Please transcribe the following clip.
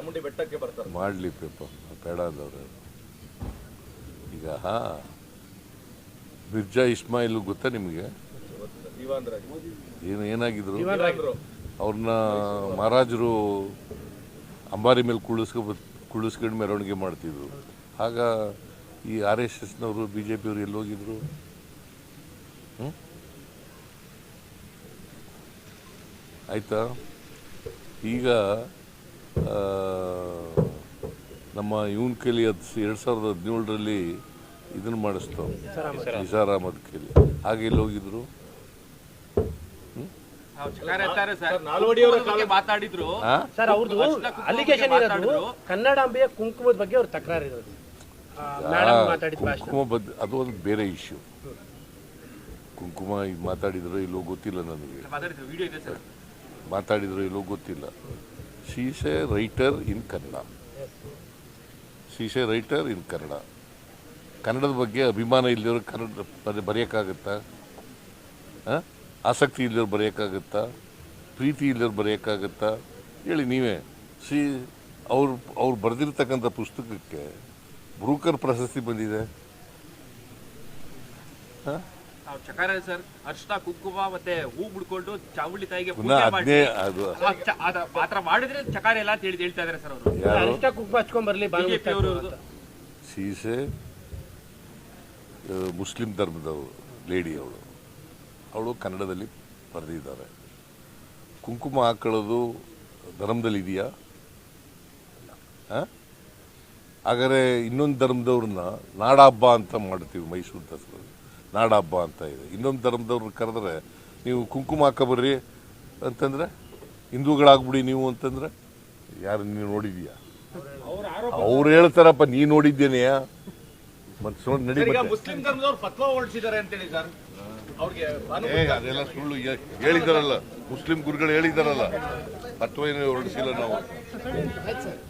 ಚಾಮುಂಡಿ ಬೆಟ್ಟಕ್ಕೆ ಬರ್ತಾರೆ. ಮಾಡಲಿ ಪೇಪ ಬೇಡ ಅಂದವ್ರೆ. ಈಗ ಮಿರ್ಜಾ ಇಸ್ಮಾಯಿಲ್ ಗೊತ್ತಾ ನಿಮಗೆ? ಏನು ಏನಾಗಿದ್ರು? ಅವ್ರನ್ನ ಮಹಾರಾಜರು ಅಂಬಾರಿ ಮೇಲೆ ಕುಳಿಸ್ಕೊ ಕುಳಿಸ್ಕೊಂಡು ಮೆರವಣಿಗೆ ಮಾಡ್ತಿದ್ರು. ಆಗ ಈ ಆರ್ ಎಸ್ ಎಸ್ನವರು ಬಿ ಜೆ ಪಿಯವರು ಎಲ್ಲಿ ಹೋಗಿದ್ರು? ಆಯ್ತಾ? ಈಗ ನಮ್ಮ ಇವನ್ ಕೇಳಿ ಅದು ಎರಡು ಸಾವಿರದ ಹದಿನೇಳರಲ್ಲಿ ಇದನ್ನು ಮಾಡಿಸ್ತಾವ. ನಿಸಾರ್ ಅಹಮದ್ ಕೇಳಿ. ಹಾಗೆ ಇಲ್ಲಿ ಹೋಗಿದ್ರು? ಕನ್ನಡಾಂಬೆಯ ಕುಂಕುಮದ ಬಗ್ಗೆ ಅವ್ರ ತಕರಾರು ಇರೋದು. ಮೇಡಮ್ ಮಾತಾಡಿದ ಭಾಷಣ. ಕುಂಕುಮ ಬದ್ ಅದು ಒಂದು ಬೇರೆ ಇಶ್ಯೂ ಕುಂಕುಮ ಇದು ಮಾತಾಡಿದ್ರು ಇಲ್ಲೋ ಗೊತ್ತಿಲ್ಲ ನನಗೆ. ಮಾತಾಡಿದ್ರು ವಿಡಿಯೋ ಇದೆ ಸರ್. ಮಾತಾಡಿದ್ರು ಇಲ್ಲೋ ಗೊತ್ತಿಲ್ಲ. She's a writer in Kannada she's a writer in Kannada. ಕನ್ನಡದ ಬಗ್ಗೆ ಅಭಿಮಾನ ಇಲ್ಲಿರೋ ಕನ್ನಡ ಬರೆ- ಬರೆಯೋಕ್ಕಾಗತ್ತಾ? ಆಸಕ್ತಿ ಇಲ್ಲಿರೋ ಬರೆಯೋಕ್ಕಾಗತ್ತಾ? ಪ್ರೀತಿ ಇಲ್ಲಿರೋ ಬರೆಯೋಕ್ಕಾಗತ್ತಾ? ಹೇಳಿ ನೀವೇ. ಸಿ ಅವ್ರು ಅವ್ರು ಬರೆದಿರ್ತಕ್ಕಂಥ ಪುಸ್ತಕಕ್ಕೆ ಬ್ರೂಕರ್ ಪ್ರಶಸ್ತಿ ಬಂದಿದೆ. ಅವ್ರು ಚಕಾರ ಸರ್ ಅರ್ಶನ ಕುಂಕುಮ ಮತ್ತೆ ಹೂ ಬಿಡ್ಕೊಂಡು ಚಾವುಳ್ಳಿ ತಾಯಿಗೆ ಪೂಜೆ ಮಾಡಿ ಅದು. ಆ ಚ- ಅದ- ಆ ಥರ ಮಾಡಿದ್ರೆ ಚಕಾರ ಎಲ್ಲ ಅಂತ ಹೇಳಿ ಹೇಳ್ತಾ ಇದಾರೆ ಸರ್ ಅವರು. ಯಾರು? ಅರಿಷ್ಟ ಕುಂಕುಮ ಹಚ್ಕೊಂಡ್ ಬರ್ಲಿ ಬಿಜೆಪಿ ಅವರು ಸೀಸೆ ಮುಸ್ಲಿಂ ಧರ್ಮದವರು ಲೇಡಿ ಅವಳು. ಅವಳು ಕನ್ನಡದಲ್ಲಿ ಬರೆದಿದ್ದಾರೆ. ಕುಂಕುಮ ಹಾಕೊಳ್ಳೋದು ಧರ್ಮದಲ್ಲಿ ಇದೆಯಾ? ಹಾಗಾದ್ರೆ ಇನ್ನೊಂದು ಧರ್ಮದವ್ರನ್ನ ನಾಡಹಬ್ಬ ಅಂತ ಮಾಡ್ತೀವಿ ಮೈಸೂರು ದಸರಾ ನಾಡಹಬ್ಬ ಅಂತ ಇದೆ. ಇನ್ನೊಂದು ಧರ್ಮದವ್ರು ಕರೆದ್ರೆ ನೀವು ಕುಂಕುಮ ಹಾಕಬರ್ರಿ ಅಂತಂದ್ರೆ ಹಿಂದೂಗಳಾಗ್ಬಿಡಿ ನೀವು ಅಂತಂದ್ರೆ ಯಾರು ನೀವು ನೋಡಿದೀಯಾ? ಅವ್ರು ಹೇಳ್ತಾರಪ್ಪ ನೀ ನೋಡಿದ್ದೇನೆಯಾ? ಮತ್ತೆ ನಡಿ ಅದೆಲ್ಲ ಸುಳ್ಳು. ಹೇಳಿದಾರಲ್ಲ ಮುಸ್ಲಿಂ ಗುರುಗಳು ಹೇಳಿದಾರಲ್ಲ ಪತ್ವ ಏನು ಹೊರಡಿಸಿಲ್ಲ ನಾವು.